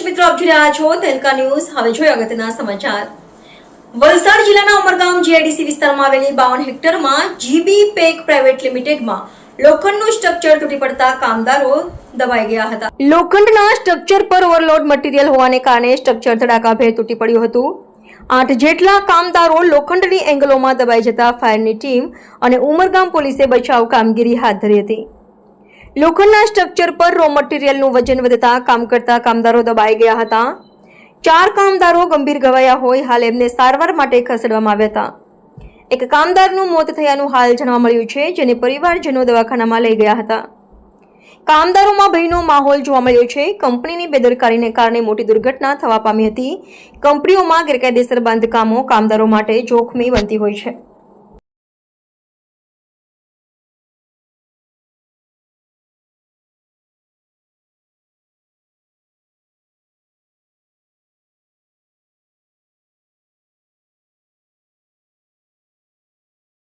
મિત્રો, આપ જોઈ છો તેલકા ન્યૂઝ. હવે જોઈએ અગત્યના સમાચાર. વલસાડ જિલ્લાના ઉમરગામ જીઆઈડીસી વિસ્તારમાં આવેલી બાવન હેક્ટરમાં જીબી પેક પ્રાઇવેટ લિમિટેડમાં લોખંડનું સ્ટ્રક્ચર તૂટી પડતા કામદારો દબાઈ ગયા હતા. લોખંડના સ્ટ્રક્ચર પર ઓવરલોડ મટીરીયલ હોવાને કારણે સ્ટ્રક્ચર ધડાકાભેર તૂટી પડ્યું હતું. આઠ જેટલા કામદારો લોખંડની એંગલોમાં દબાઈ જતા ફાયરની ટીમ અને ઉમરગામ પોલીસે બચાવ કામગીરી હાથ ધરી હતી. લોખંડના સ્ટ્રક્ચર પર રો મટીરિયલનું વજન વધતા કામ કરતા કામદારો દબાઈ ગયા હતા. ચાર કામદારો ગંભીર ઘવાયા હોય હાલ એમને સારવાર માટે ખસેડવામાં આવ્યા હતા. એક કામદારનું મોત થયાનું હાલ જાણવા મળ્યું છે, જેને પરિવારજનો દવાખાનામાં લઈ ગયા હતા. કામદારોમાં ભયનો માહોલ જોવા મળ્યો છે. કંપનીની બેદરકારીને કારણે મોટી દુર્ઘટના થવા પામી હતી. કંપનીઓમાં ગેરકાયદેસર બાંધકામો કામદારો માટે જોખમી બનતી હોય છે.